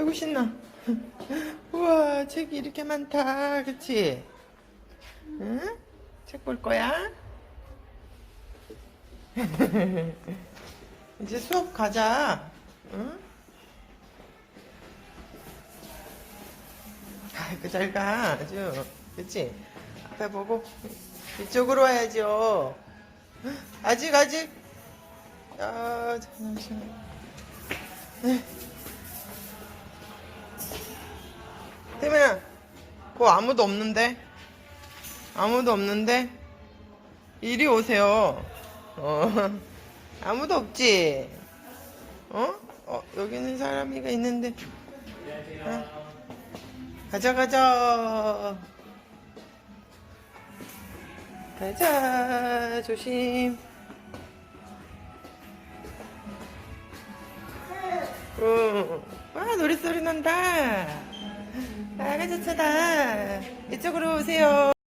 아이고 신나. 우와 책이 이렇게 많다, 그치? 응? 책 볼 거야? 이제 수업 가자. 응? 아이고 잘 가, 아주. 그치? 앞에 보고 이쪽으로 와야죠. 아직 아직. 아 잠시만. 태 거 아무도 없는데? 아무도 없는데? 이리 오세요. 어, 아무도 없지? 어? 어, 여기는 사람이가 있는데. 어? 가자, 가자. 가자, 조심. 어, 와, 노랫소리 난다. 아, 좋다. 이쪽으로 오세요.